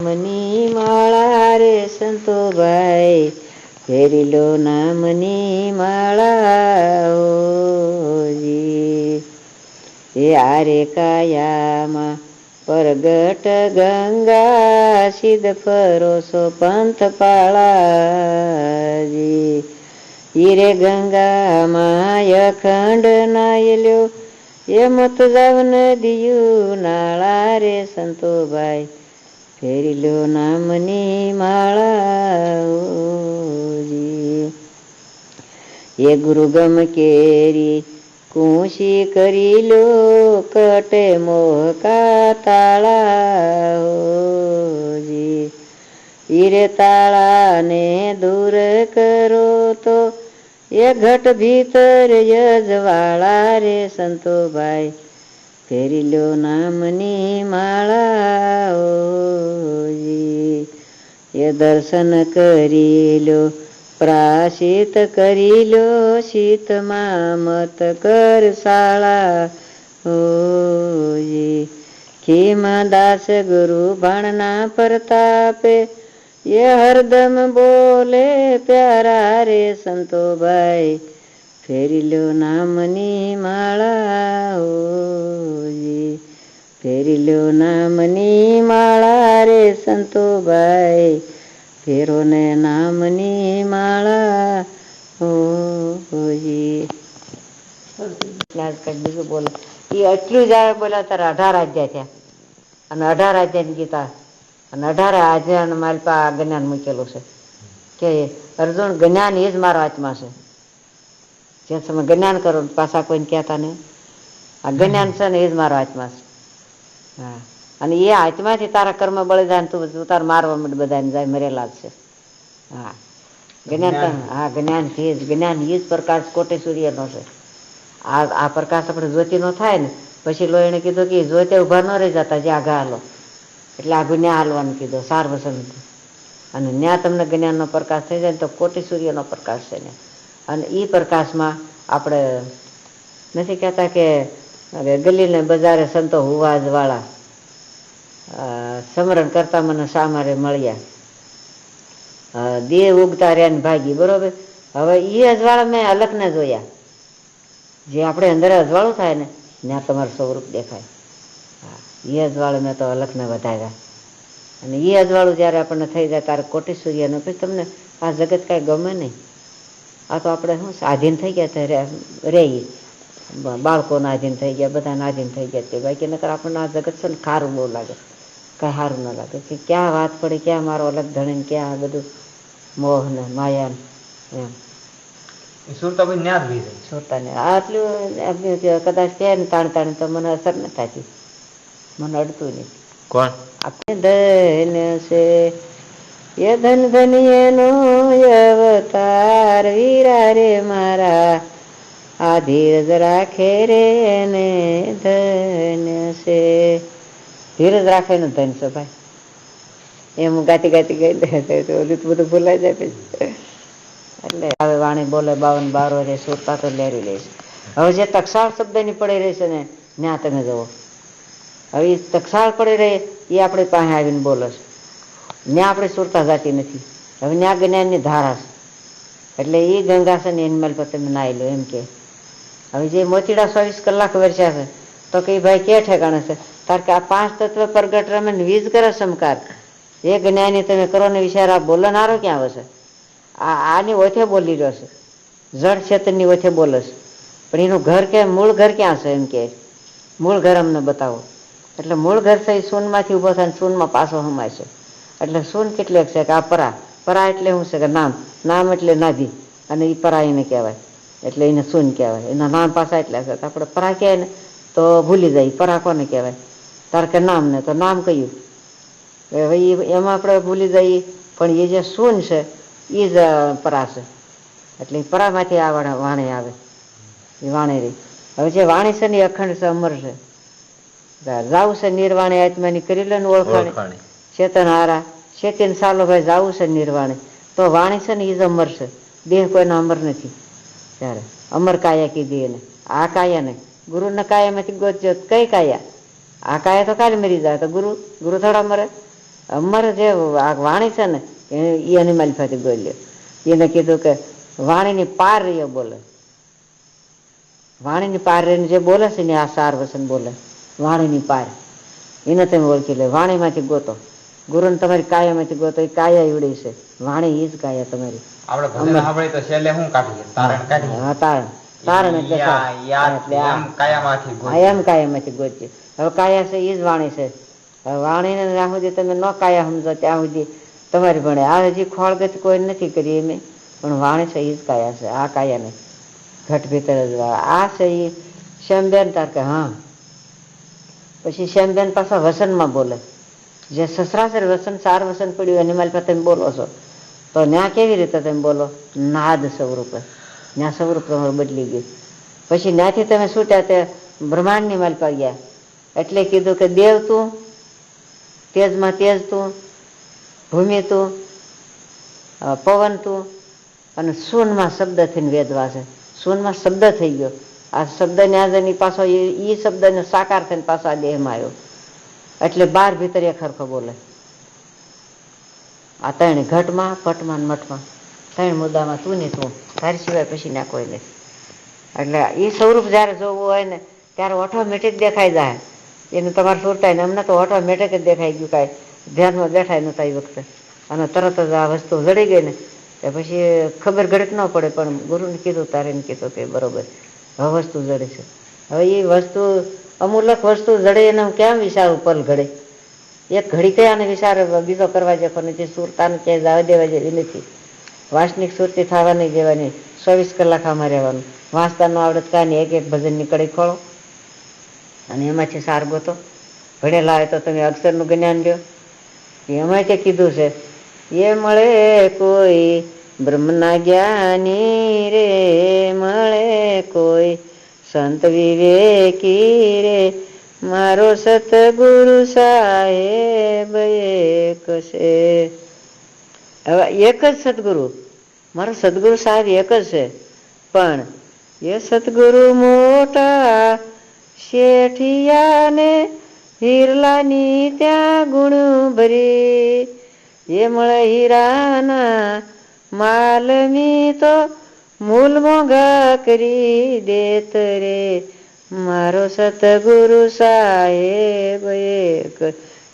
Money માળા રે સંતોભાઈ ફેરી લો નામની માળા ઓજી. એ આરે કાયામાં પરગટ ગંગા, સિદ્ધ ફરોસો પંથ પાળાજી હીરે ગંગામાં અખંડ નાયલ્યો એ મત જાવ દિયું નાળા રે સંતોભાઈ. ફેરી લો નામની માળા ઓજી એ ગુરુ ગમ કેરી કુશી કરી લો કટે મોહકા તાળા હોજી હીરે તાળાને દૂર કરો તો એ ઘટ ભીતર યજવાળા રે સંતોભાઈ ફેરી લો નામની માળા ઓજી એ દર્શન કરી લો પ્રાશિત કરી લો શીતમાં મત કર શાળા ઓજી ખીમા દાસ ગુરુ ભણના પ્રતાપે એ હરદમ બોલે પ્યારા રે સંતોભાઈ ફેરી લો નામની માળા ઓજી ફેરી લો નામની માળા રે સંતોભાઈ. ફેરો ને નામની માળા ઓજી બોલો. એ એટલું જ્યારે બોલ્યા ત્યારે અઢાર રાજ્ય થયા. અને અઢાર રાજ્યની ગીતા. અને અઢારે આજે મારી પાસે જ્ઞાન મૂકેલું છે. કે અર્જુન જ્ઞાન એ જ મારા હાથમાં છે. જે તમે જ્ઞાન કરો પાછા કોઈને કહેતા નહીં. આ જ્ઞાન છે ને એ જ મારો આત્મા છે. હા. અને એ આત્માથી તારા કર્મ બળે જાય ને તું તાર મારવા માંડ બધાને જાય મરેલા જ છે. હા. જ્ઞાન હા જ્ઞાનથી જ જ્ઞાન એ જ પ્રકાશ કોટે સૂર્યનો છે. આ આ પ્રકાશ આપણે જ્યોતિનો થાય ને પછી લોહીને કીધું કે જ્યોતિ ઊભા ન રહી જતા જે આગા હાલો. એટલે આ ગુણ્યા હાલવાનું કીધું સાર્વસન અને ન્યા તમને જ્ઞાનનો પ્રકાશ થઈ જાય ને તો કોટી સૂર્યનો પ્રકાશ છે ને અને એ પ્રકાશમાં આપણે નથી કહેતા કે હવે ગલીને બજારે સંતો હુવાજવાળા સમરણ કરતા મને સામારે મળ્યા. દેહ ઉગતા રહ્યા ને ભાગી, બરોબર? હવે એ અજવાળા મેં અલગને જોયા. જે આપણે અંદર અજવાળું થાય ને, ત્યાં તમારું સ્વરૂપ દેખાય. એ અજવાળું મેં તો અલગને વધાર્યા. અને એ અજવાળું જ્યારે આપણને થઈ જાય, ત્યારે કોટી સૂર્યનો, પછી તમને આ જગત કાંઈ ગમે નહીં. આ તો આપણે શું આધીન થઈ ગયા ત્યારે રહી બાળકોના આધીન થઈ ગયા બધાના આધીન થઈ ગયા તે બાકી નકર આપણને આ જગત છે ને ખારું બહુ લાગે. કાંઈ સારું ન લાગે. કે ક્યાં વાત પડે ક્યાં મારો અલગ ધણીને ક્યાં આ બધું મોહ ને માયા એમ. સુરતાભાઈ ન્યા જ વી જાય. આટલું કદાચ કહે ને તાણ તાણ તો મને અસર ન થતી. મને અડતું નહીં. કોણ? આપણે ધન છે એ ધન ધન એનો અવતાર વીરા રે મારા. આ ધીરજ રાખે રે ને ધન છે. ધીરજ રાખે ને ધન છે ભાઈ. એમ ગાતી ગાતી ગઈ ઓલું બધું ભૂલાઈ જાય પછી. એટલે હવે વાણી બોલે બાવન બારો રે સુરતા તો લેરી લઈશ. હવે જે તક્ષાળ શબ્દની પડી રહી છે ને ત્યાં તમે જુઓ. હવે એ તક્ષાળ પડી રહી એ આપણી પાસે આવીને બોલે છે. ત્યાં આપણે સુરતા જાતી નથી. હવે ત્યાં જ્ઞાનની ધારા એટલે એ ગંગાસન એનિમલ એની પર તમે નાહી લો, એમ કે. હવે જે મોતીડા ચોવીસ કલાક વર્ષ્યા છે, તો કે ભાઈ કે ઠેકાણે છે? કારણ કે આ પાંચ તત્વ પ્રગટ રમે વીજ કરે સમકાર. એ જ્ઞાની તમે કરો ને વિચાર, આ બોલનારો ક્યાં હશે આ, આની ઓથે બોલી રહ્યો છે. જળ ક્ષેત્રની ઓથે બોલે પણ એનું ઘર કે, મૂળ ઘર ક્યાં છે એમ કે? મૂળ ઘર અમને બતાવો. એટલે મૂળ ઘર એ સૂનમાંથી ઊભો થાય સૂનમાં પાછો હમાય છે. એટલે સૂન કેટલેક છે કે આ પરા. પરા એટલે શું છે કે નામ? નામ એટલે નાભી. અને એ પરા એને કહેવાય. એટલે એને સુન કહેવાય. એના નામ પાછા એટલા છે. આપણે પરા કહેવાય ને તો ભૂલી જાય. પરા કોને કહેવાય? તાર કે નામ ને. તો નામ કયું? ભાઈ એમાં આપણે ભૂલી જઈએ. પણ એ જે સૂન છે એ જ પરા છે. એટલે પરામાંથી આ વાણે આવે. એ વાણી રહી. હવે જે વાણી છે ને એ અખંડ છે અમર છે. જાવ છે નિર્વાણે આત્માની કરી લે ને ઓળખાણી. ચેતન હારા. ચેતન સાલો ભાઈ જવું છે નિર્વાણે. તો વાણી છે ને એ જ અમર છે. દેહ કોઈનો અમર નથી. ત્યારે અમર કાયા કીધી એને. આ કાયા નહીં. ગુરુના કાયામાંથી ગોતજો કઈ કાયા? આ કાયા તો કાલે મરી જાય. તો ગુરુ ગુરુ થોડા મરે? અમર જે આ વાણી છે ને, એ એની માલિફાથી બોલ્યો એને કીધું કે વાણીની પાર રહીએ બોલે. વાણીની પાર રહીને જે બોલે છે ને આ સાર વસન બોલે. વાણીની પાર. એને તમે ઓળખી લે. વાણીમાંથી ગોતો. ગુરુને તમારી કાયામાંથી ગોતો એ કાયા એવડી છે. વાણી એ જ કાયા તમારી. આપણે ભજન સાંભળીએ તો છેલ્લે શું કાઢીએ તારણ કાઢીએ હા તારણ. તારણ એટલે યા- તારણ. યા- એટલે આ. એમ કાયામાંથી ગોતીએ. એમ કાયામાંથી ગોતીએ હવે કાયા છે એ જ વાણી છે. હવે વાણીને જ્યાં સુધી તમે ન કાયા સમજો ત્યાં સુધી તમારી ભણે. આ હજી ખોળગત કોઈ નથી કરી એમ પણ વાણી છે એ જ કાયા છે. આ કાયા નહીં. ઘટ ભીતર જ આ છે એ શ્યામબેન તાર કે હા. પછી શ્યામબેન પાછા વસનમાં બોલે. જે સસરાસર વસન સાર વસન પડ્યું એની માલ પર તમે બોલો છો. તો ત્યાં કેવી રીતે તમે બોલો? નાદ સ્વરૂપે. ત્યાં સ્વરૂપ તમારું બદલી ગયું. પછી ત્યાંથી તમે છૂટ્યા તે બ્રહ્માંડની માલ પર ગયા. એટલે કીધું કે દેવ તું, તેજમાં તેજ તું, ભૂમિ તું પવન તું, અને સૂનમાં શબ્દ થઈને વેદવા છે શૂનમાં શબ્દ થઈ ગયો. આ શબ્દ ન્યાજની પાછો એ શબ્દનો સાકાર થઈને પાછો આ દેહમાં આવ્યો. એટલે બાર ભીતર ખરખો બોલે. આ ત્રણ ઘટમાં, પટમાં મઠમાં. ત્રણ મુદ્દામાં તું ને તું. તારી સિવાય પછી ના કોઈ નહીં. એટલે એ સ્વરૂપ જ્યારે જોવું હોય ને, ત્યારે ઓટોમેટિક દેખાઈ જાય. એને તમારે સુરતા ને અમને તો ઓટોમેટિક જ દેખાઈ ગયું કાંઈ. ધ્યાનમાં બેઠાય નહોતા એ વખતે. અને તરત જ આ વસ્તુ જડી ગઈ ને તે પછી ખબર ઘડક ન પડે, પણ ગુરુને કીધું તારે કીધું કે બરોબર, હવે વસ્તુ જડે છે. હવે એ વસ્તુ અમૂલક વસ્તુ જડે એને હું કેમ વિચારું પલ ઘડે? એક ઘડી કયાને વિચાર બીજો કરવા જેવો નથી, સુરતાને ક્યાંય જવા દેવા જેવી નથી. વાસનિક સુરતી થવા નહીં દેવાની, ચોવીસ કલાક આમાં રહેવાનું. વાંચતા આવડત કાંઈ એક એક ભજનની કડી ખોળો. અને એમાંથી સાર ગોતો ભણેલા હોય તો તમે અક્ષરનું જ્ઞાન લ્યો. એમાં કે કીધું છે, એ મળે કોઈ બ્રહ્મના જ્ઞાની રે, મળે કોઈ સંત વિવેકી રે, મારો સતગુરુ સાહેબ એક છે. હવે એક જ સદગુરુ મારો સદગુરુ સાહેબ એક જ છે. પણ એ સદગુરુ મોટા શેઠિયાને હિરલાની ત્યાં ગુણ ભરી. એ મળે હીરાના માલમી તો મૂલ મોંઘા કરી દેત રે મારો સતગુરુ સાહેબ એક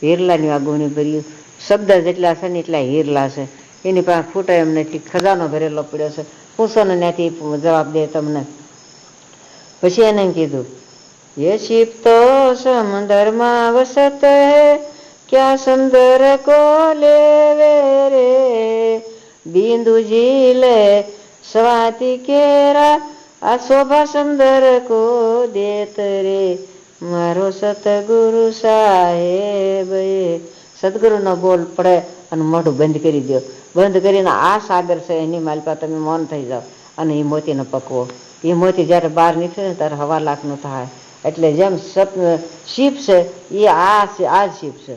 હિરલાની આ ગુણી ભર્યું શબ્દ જેટલા છે ને એટલા હિરલા છે એની પાસે ફૂટે એમ નથી ખજાનો ભરેલો પડ્યો છે પૂછો ને ત્યાંથી જવાબ દે તમને પછી એને એમ કીધું ये शिप तो समंदर में वसत है क्या समंदर को ले रे बिंदु झीले स्वाति केरा આ શોભા સુંદર કો દેત રે મારો સતગુરુ સાહેબ એ સદગુરુનો બોલ પડે અને મોઢું બંધ કરી દો બંધ કરીને આ સાગર છે એની માલપા તમે મૌન થઈ જાઓ અને એ મોતીને પકવો એ મોતી જ્યારે બહાર નીકળે ને ત્યારે હવા લાખનું થાય એટલે જેમ સપ શીપ છે એ આ છે આ જ શીપ છે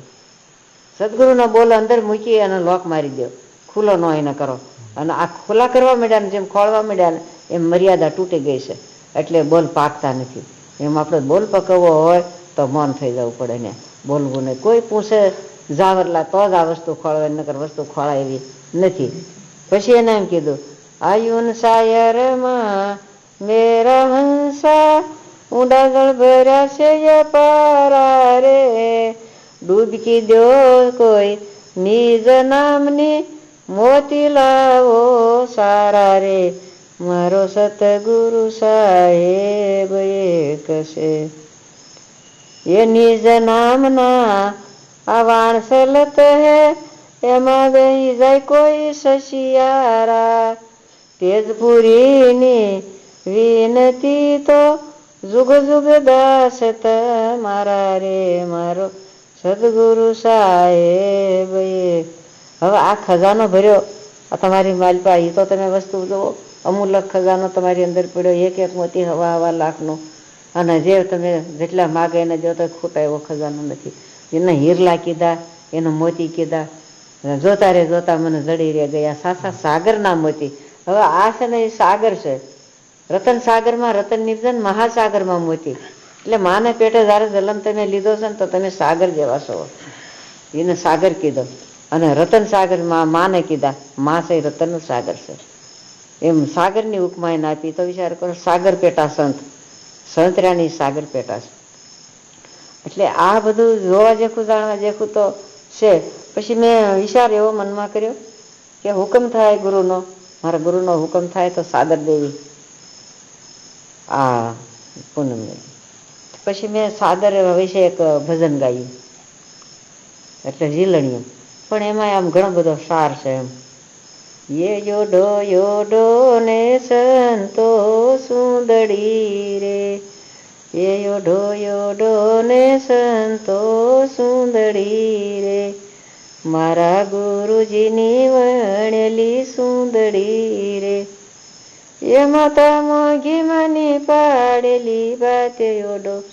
સદગુરુનો બોલ અંદર મૂકી અને લોક મારી દો ખુલ્લો ન એને કરો અને આ ખુલ્લા કરવા માંડ્યા ને જેમ ખોળવા માંડ્યા ને એમ મર્યાદા તૂટી ગઈ છે. એટલે બોલ પાકતા નથી. એમ આપણે બોલ પકવવો હોય તો મૌન થઈ જવું પડે ને. બોલવું નહીં કોઈ પૂછે જાવરલા તો જ આ વસ્તુ ખોળવે નકર વસ્તુ ખોળાય એવી નથી. પછી એને એમ કીધું, આયુન સાયરમાં મેરા હંસા ઊંડા જળ ભર્યા છે પારા રે. ડૂબકી દો કોઈ નિજ નામની મોતી લાવો સારા રે મારો સતગુરુ સાહેબ એક છે. એ નિજ નામના આ વાણસલત હે, એમાં બેહી જાય કોઈ સશિયારા. તેજપુરીની વિનતી તો જુગ જુગ દાસ મારા રે, મારો સદગુરુ સાહેબ એ હવે આ ખજાનો ભર્યો, આ તમારી માલપા એ તો તમે વસ્તુ જુઓ, અમૂલક ખજાનો તમારી અંદર પડ્યો, એક એક મોતી હવા હવા લાખનો. અને જે તમે જેટલા માગે એને જો તો ખોટા એવો ખજાનો નથી. એને હીરલા કીધા, એનો મોતી કીધા. જોતા રે જોતા મને જડી રે ગયા. સાસા સાગરના મોતી. હવે આ છે ને એ સાગર છે. રતન સાગરમાં રતન નિર્જન મહાસાગરમાં મોતી. એટલે માને પેટે જ્યારે જલમ તમે લીધો છે ને તો તમે સાગર જેવા છો. એને સાગર કીધો. અને રતન સાગરમાં માને કીધા, માં છે રતનનું સાગર છે. એમ સાગરની ઉપમા એને આપી, તો વિચાર કરો, સાગર પેટા સંત. સંત રાણી સાગર પેટા છે એટલે આ બધું જોવા જેખું, જાણવા જેખું તો છે. પછી મેં વિચાર એવો મનમાં કર્યો કે હુકમ થાય ગુરુનો, મારા ગુરુનો હુકમ થાય તો સાગર દેવી. આ પૂનમ પછી મેં સાગર વિશે એક ભજન ગાયું. એટલે ઝીલણિયું. પણ એમાં આમ ઘણો બધો સાર છે એમ. યે યોડો યોડો ને સંતો સુંદડી રે. યે યોડો યોડો ને સંતો સુંદડી રે. મારા ગુરુજીની વણેલી સુંદડી રે. એ માતા મોગી મની પાડેલી બાતે ઓડો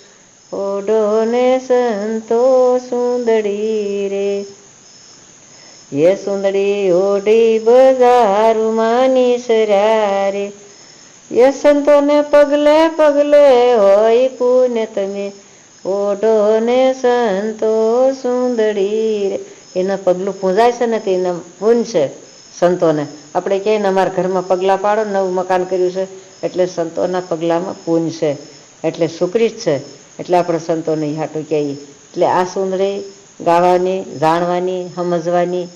ઓડો ને સંતો સુંદડી રે. એ સુંદડી ઓઢી બજારમાં નિસર્યા રે એ સંતોને પગલે પગલે હોય પૂને તમે ઓઢો ને સંતો સુંદડી રે એના પગલું પૂંજાય છે ને તે એના પૂન છે સંતોને આપણે કહીએ ને અમારા ઘરમાં પગલાં પાડો નવું મકાન કર્યું છે એટલે સંતોના પગલામાં પૂન છે એટલે સુકરી જ છે એટલે આપણે સંતોને હાટું કહીએ એટલે આ સુંદરી ગાવાની, જાણવાની, સમજવાની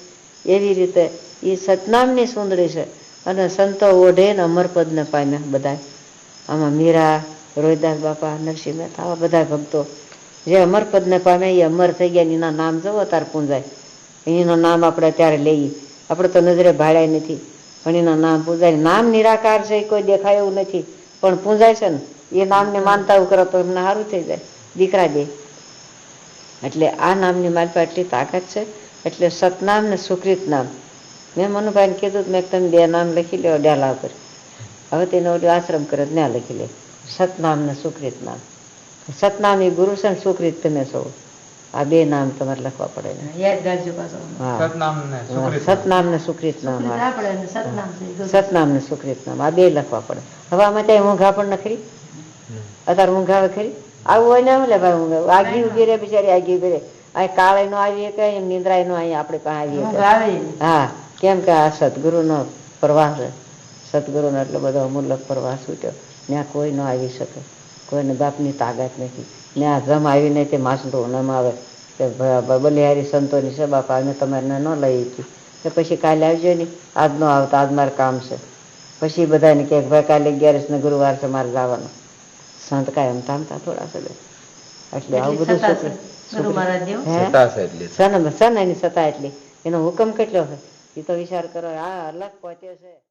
એવી રીતે એ સતનામની સુંદરી છે. અને સંતો ઓઢે ને અમરપદને પામ્યા બધા આમાં મીરા, રોહિદાસ બાપા, નરસિંહ મહેતા, આવા બધા ભક્તો. જે અમરપદને પામ્યા એ અમર થઈ ગયા એના નામ જવો તાર પૂંજાય. એનું નામ આપણે અત્યારે લઈએ. આપણે તો નજરે ભાડ્યા નથી. પણ એના નામ પૂજાય. નામ નિરાકાર છે એ કોઈ દેખાય એવું નથી. પણ પૂંજાય છે ને એ નામને માનતા કરો તો એમને સારું થઈ જાય. દીકરા દે. એટલે આ નામની મારી પાસે એટલી તાકાત છે. એટલે સતનામ ને સુકૃત નામ. મેં મનુભાઈને કીધું કે મેં તમે બે નામ લખી લ્યો ડેલા ઉપર હવે તેને ઓલું આશ્રમ કરે ત્યાં લખી લે. સતનામ ને સુકૃત નામ. સતનામ એ ગુરુ છે ને સુકૃત તમે સૌ આ બે નામ તમારે લખવા પડે સતનામ ને સુકૃત સતનામ ને સુકૃત નામ સતનામ ને સુકૃત નામ. આ બે લખવા પડે. હવે આમાં ત્યાં ઊંઘા પણ નખરી અત્યારે ઊંઘ આવે ખરી? આવું હોય ને લે ભાઈ ઊંઘ આગી ઉગી રે બિચારી આગી ઉગી રે અહીં કાળે નો આવીએ કે એમ નિંદ્રાય નો અહીં આપણે પાસે આવીએ. હા કેમ કે આ સદગુરુનો પ્રવાહ છે. સદગુરુનો એટલો બધો અમૂલક પ્રવાહ છૂટ્યો ત્યાં કોઈ ન આવી શકે. કોઈને બાપની તાકાત નથી. ને આ જમ આવી નહીં તે માસડો નમ આવે. કે બલિહારી સંતોની છે બાપા અમે તમારે ન લઈ હતી કે પછી કાલે આવજો ને. આજ નો આવતા આજ મારે કામ છે. પછી બધાને કહે કે ભાઈ કાલે અગિયારસ ને ગુરુવાર છે મારે જવાનું. સંત કાંઈ એમ તામતા થોડા સદે એટલે આવું બધું સન એની સતા એટલી. એનો હુકમ કેટલો છે? એ તો વિચાર કરો આ અલગ પહોંચ્યો છે.